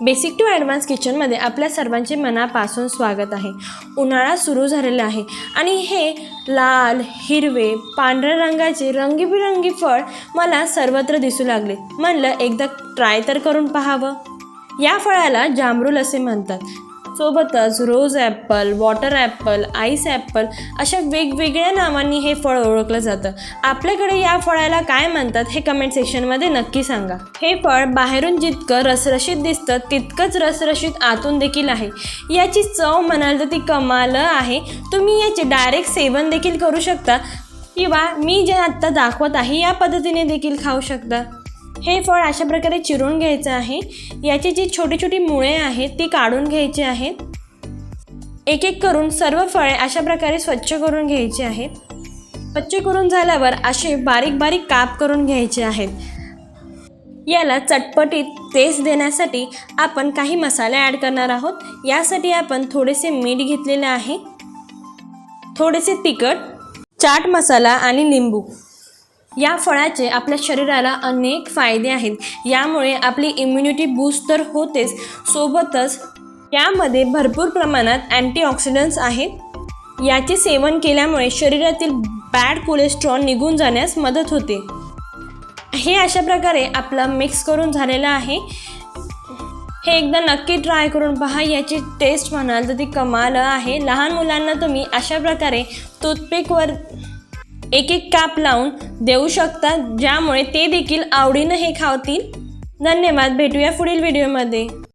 Basic to advance किचनमध्ये आपल्या सर्वांचे मनापासून स्वागत आहे. उन्हाळा सुरू झालेला आहे आणि हे लाल हिरवे पांढऱ्या रंगाचे रंगीबिरंगी फळ मला सर्वत्र दिसू लागले. म्हणलं एकदा ट्राय तर करून पाहावं. या फळाला जांभरूल असे म्हणतात. सोबतच rose apple water apple ice apple अशा वेगवेगळ्या नावांनी हे फळ ओळखलं जातं. आपल्याकडे या फळाला काय म्हणतात हे कमेंट सेक्शनमध्ये नक्की सांगा. हे फळ बाहेरून जितकं रसरशीत दिसतं तितकंच रसरशीत आतून देखील आहे. याची चव म्हणाल तर ती कमाल आहे. तुम्ही याचे डायरेक्ट सेवन देखील करू शकता किंवा मी जे आत्ता दाखवत आहे या पद्धतीने देखील खाऊ शकता. हे फळ अशा प्रकारे चिरून घ्यायचं आहे. याची जी छोटी छोटी मुळे आहेत ती काढून घ्यायची आहेत. एक एक करून सर्व फळे अशा प्रकारे स्वच्छ करून घ्यायची आहेत. स्वच्छ करून झाल्यावर असे बारीक बारीक काप करून घ्यायचे आहेत. याला चटपटीत टेस्ट देण्यासाठी आपण काही मसाले ॲड करणार आहोत. यासाठी आपण थोडेसे मीठ घेतलेले आहे. थोडेसे तिखट चाट मसाला आणि लिंबू. या फळाचे आपल्या शरीराला अनेक फायदे आहेत. यामुळे आपली इम्युनिटी बूस्ट तर होतेच. सोबतच यामध्ये भरपूर प्रमाणात अँटीऑक्सिडंट्स आहेत. याचे सेवन केल्यामुळे शरीरातील बॅड कोलेस्ट्रॉल निघून जाण्यास मदत होते. हे अशा प्रकारे आपलं मिक्स करून झालेलं आहे. हे एकदा नक्की ट्राय करून पहा. याची टेस्ट म्हणाल तर ती कमाल आहे. लहान मुलांना तुम्ही अशा प्रकारे टूथपिकवर एक एक काप लावून देऊ शकता ज्यामुळे ते देखील आवडीनं हे खावतील. धन्यवाद. भेटूया पुढील व्हिडिओमध्ये.